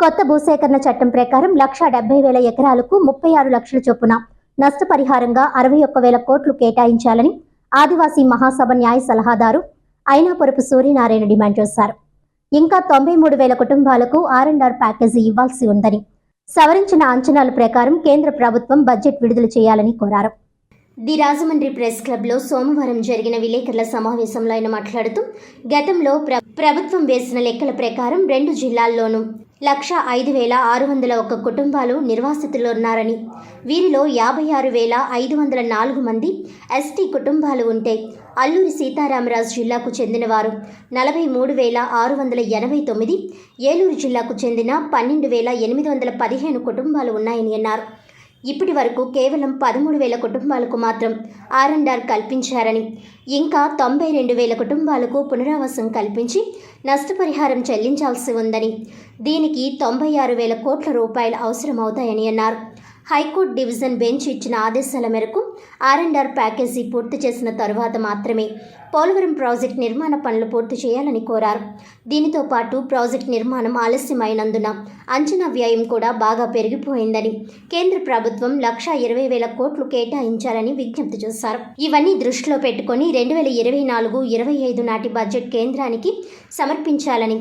కొత్త భూసేకరణ చట్టం ప్రకారం లక్ష డెబ్బై వేల ఎకరాలకు ముప్పై ఆరు లక్షల చొప్పున నష్టపరిహారంగా అరవై ఒక్క వేల కోట్లు కేటాయించాలని ఆదివాసీ మహాసభ న్యాయ సలహాదారు అయినాపురపు సూర్యనారాయణ డిమాండ్ చేశారు. ఇంకా తొంభై మూడు వేల కుటుంబాలకు ఆర్ అండ్ ఆర్ ప్యాకేజీ ఇవ్వాల్సి ఉందని సవరించిన అంచనాల ప్రకారం కేంద్ర ప్రభుత్వం బడ్జెట్ విడుదల చేయాలని కోరారు. ది రాజమండ్రి ప్రెస్ క్లబ్లో సోమవారం జరిగిన విలేకరుల సమావేశంలో ఆయన మాట్లాడుతూ గతంలో ప్రభుత్వం వేసిన లెక్కల ప్రకారం రెండు జిల్లాల్లోనూ లక్ష ఐదు వేల ఆరు వందల ఒక్క కుటుంబాలు నిర్వాసితులు ఉన్నారని. వీరిలో యాభై ఆరు వేల ఐదు వందల నాలుగు మంది ఎస్టీ కుటుంబాలు ఉంటే అల్లూరి సీతారామరాజు జిల్లాకు చెందినవారు. నలభై మూడు వేల ఆరు వందల ఎనభై తొమ్మిది ఏలూరు జిల్లాకు చెందిన పన్నెండు వేల ఎనిమిది వందల పదిహేను కుటుంబాలు ఉన్నాయని అన్నారు. ఇప్పటి వరకు కేవలం పదమూడు వేల కుటుంబాలకు మాత్రం ఆర్ఎండ్ఆర్ ఆర్ కల్పించారని. ఇంకా తొంభై రెండు వేల కుటుంబాలకు పునరావాసం కల్పించి నష్టపరిహారం చెల్లించాల్సి ఉందని. దీనికి తొంభై ఆరు వేల కోట్ల రూపాయలు అవసరమవుతాయని అన్నారు. హైకోర్టు డివిజన్ బెంచ్ ఇచ్చిన ఆదేశాల మేరకు ఆర్ అండ్ ఆర్ ప్యాకేజీ పూర్తి చేసిన తరువాత మాత్రమే పోలవరం ప్రాజెక్ట్ నిర్మాణ పనులు పూర్తి చేయాలని కోరారు. దీనితో పాటు ప్రాజెక్ట్ నిర్మాణం ఆలస్యమైనందున అంచనా వ్యయం కూడా బాగా పెరిగిపోయిందని కేంద్ర ప్రభుత్వం లక్షా ఇరవై వేల కోట్లు కేటాయించాలని విజ్ఞప్తి చేశారు. ఇవన్నీ దృష్టిలో పెట్టుకొని రెండు వేల ఇరవై నాలుగు ఇరవై ఐదు నాటి బడ్జెట్ కేంద్రానికి సమర్పించాలని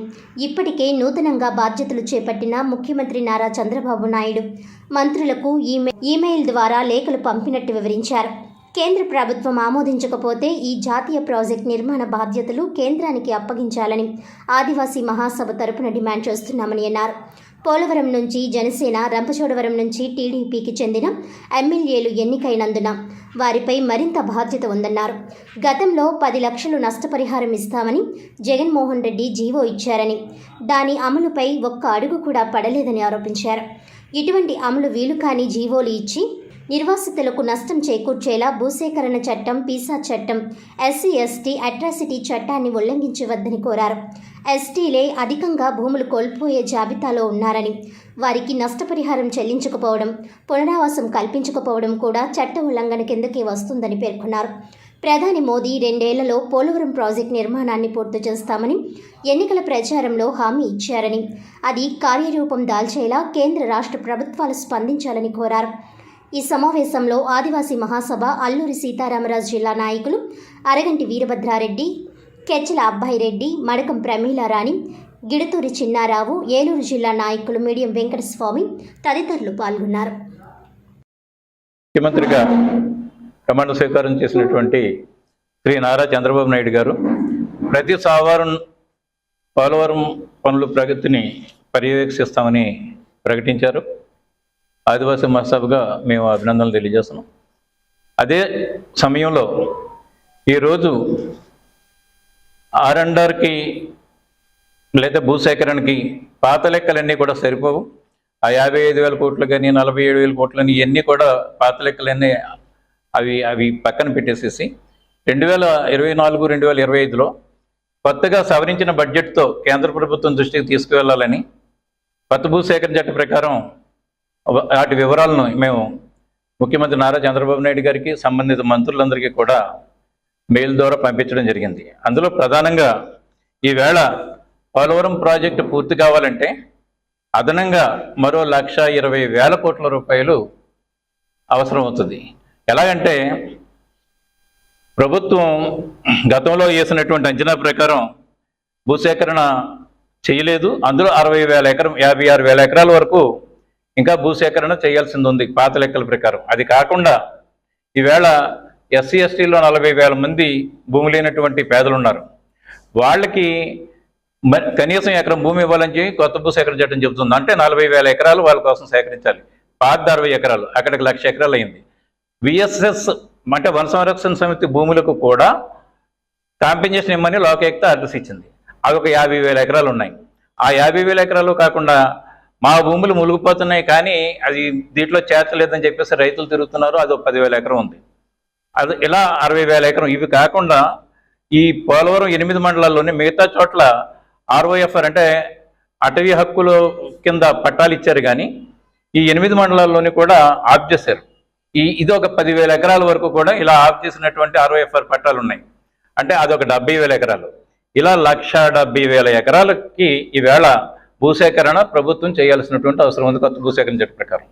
ఇప్పటికే నూతనంగా బాధ్యతలు చేపట్టిన ముఖ్యమంత్రి నారా చంద్రబాబు నాయుడు మంత్రులకు ఈమె ఈమెయిల్ ద్వారా లేఖలు పంపినట్టు వివరించారు. కేంద్ర ప్రభుత్వం ఆమోదించకపోతే ఈ జాతీయ ప్రాజెక్ట్ నిర్మాణ బాధ్యతలు కేంద్రానికి అప్పగించాలని ఆదివాసీ మహాసభ తరపున డిమాండ్ చేస్తున్నామని అన్నారు. పోలవరం నుంచి జనసేన రంపచోడవరం నుంచి టీడీపీకి చెందిన ఎమ్మెల్యేలు ఎన్నికైనందున వారిపై మరింత బాధ్యత ఉందన్నారు. గతంలో పది లక్షలు నష్టపరిహారం ఇస్తామని జగన్మోహన్ రెడ్డి జీవో ఇచ్చారని దాని అమలుపై ఒక్క అడుగు కూడా పడలేదని ఆరోపించారు. ఇటువంటి అమలు వీలు కాని జీవోలు ఇచ్చి నిర్వాసితులకు నష్టం చేకూర్చేలా భూసేకరణ చట్టం పీసా చట్టం ఎస్సీ ఎస్టీ అట్రాసిటీ చట్టాన్ని ఉల్లంఘించవద్దని కోరారు. ఎస్టీలే అధికంగా భూములు కోల్పోయే జాబితాలో ఉన్నారని వారికి నష్టపరిహారం చెల్లించకపోవడం పునరావాసం కల్పించకపోవడం కూడా చట్ట ఉల్లంఘన కిందకే వస్తుందని పేర్కొన్నారు. ప్రధాని మోదీ రెండేళ్ళలో పోలవరం ప్రాజెక్టు నిర్మాణాన్ని పూర్తి చేస్తామని ఎన్నికల ప్రచారంలో హామీ ఇచ్చారని అది కార్యరూపం దాల్చేలా కేంద్ర రాష్ట్ర ప్రభుత్వాలు స్పందించాలని కోరారు. ఈ సమావేశంలో ఆదివాసీ మహాసభ అల్లూరి సీతారామరాజు జిల్లా నాయకులు అరగంటి వీరభద్రారెడ్డి కెచ్చల అబ్బాయిరెడ్డి మడకం ప్రమీలారాణి గిడుతూరి చిన్నారావు ఏలూరు జిల్లా నాయకులు మీడియం వెంకటస్వామి తదితరులు పాల్గొన్నారు. ముఖ్యమంత్రిగా ప్రమాణ స్వీకారం చేసినటువంటి శ్రీ నారా చంద్రబాబు నాయుడు గారు ప్రతి సోమవారం పోలవరం పనుల ప్రగతిని పర్యవేక్షిస్తామని ప్రకటించారు. ఆదివాసీ మహాసభగా మేము అభినందనలు తెలియజేస్తున్నాం. అదే సమయంలో ఈరోజు ఆర్ఎండ్ఆర్కి లేదా భూసేకరణకి పాత లెక్కలన్నీ కూడా సరిపోవు. ఆ యాభై ఐదు వేల కోట్లు కానీ నలభై ఏడు వేల కోట్లని ఇవన్నీ కూడా పాత లెక్కలన్నీ అవి అవి పక్కన పెట్టేసేసి రెండు వేల ఇరవై నాలుగు రెండు వేల ఇరవై ఐదులో కొత్తగా సవరించిన బడ్జెట్తో కేంద్ర ప్రభుత్వం దృష్టికి తీసుకువెళ్ళాలని కొత్త భూసేకరణ చట్ట ప్రకారం వాటి వివరాలను మేము ముఖ్యమంత్రి నారా చంద్రబాబు నాయుడు గారికి సంబంధిత మంత్రులందరికీ కూడా మెయిల్ ద్వారా పంపించడం జరిగింది. అందులో ప్రధానంగా ఈవేళ పోలవరం ప్రాజెక్టు పూర్తి కావాలంటే అదనంగా మరో లక్ష ఇరవై వేల కోట్ల రూపాయలు అవసరం అవుతుంది ఎలాగంటే ప్రభుత్వం గతంలో వేసినటువంటి అంచనా ప్రకారం భూసేకరణ చేయలేదు. అందులో అరవై వేల ఎకరం యాభై ఆరు వేల ఎకరాల వరకు ఇంకా భూసేకరణ చేయాల్సింది ఉంది పాత లెక్కల ప్రకారం. అది కాకుండా ఈవేళ ఎస్సీ ఎస్టీలో నలభై వేల మంది భూమి లేనటువంటి పేదలు ఉన్నారు వాళ్ళకి కనీసం ఎకరం భూమి ఇవ్వాలని చెప్పి కొత్త భూ సేకరణ చట్టం చెబుతుంది అంటే నలభై వేల ఎకరాలు వాళ్ళ కోసం సేకరించాలి. పాత అరవై ఎకరాలు అక్కడికి లక్ష ఎకరాలు అయింది. విఎస్ఎస్ అంటే వన సంరక్షణ సమితి భూములకు కూడా కాంపెన్సేషన్ ఇమ్మని లోకయుక్త అడ్రస్ ఇచ్చింది. అవి ఒక యాభై వేల ఎకరాలు ఉన్నాయి. ఆ యాభై వేల ఎకరాలు కాకుండా మా భూములు మునిగిపోతున్నాయి కానీ అది దీంట్లో చేర్చలేదని చెప్పేసి రైతులు తిరుగుతున్నారు. అది ఒక పదివేల ఎకరం ఉంది. అది ఇలా అరవై వేల ఎకరం. ఇవి కాకుండా ఈ పోలవరం ఎనిమిది మండలాల్లోని మిగతా చోట్ల ఆర్ఓఎఫ్ఆర్ అంటే అటవీ హక్కులు కింద పట్టాలు ఇచ్చారు కానీ ఈ ఎనిమిది మండలాల్లోని కూడా ఆప్ చేశారు. ఈ ఇది ఒక పదివేల ఎకరాల వరకు కూడా ఇలా ఆఫ్ చేసినటువంటి ఆర్ఓఎఫ్ఆర్ పట్టాలు ఉన్నాయి. అంటే అదొక డెబ్బై వేల ఎకరాలు. ఇలా లక్ష డెబ్బై వేల ఎకరాలకి ఈవేళ భూసేకరణ ప్రభుత్వం చేయాల్సినటువంటి అవసరం ఉంది. కొత్త భూసేకరణ చట్ట ప్రకారం.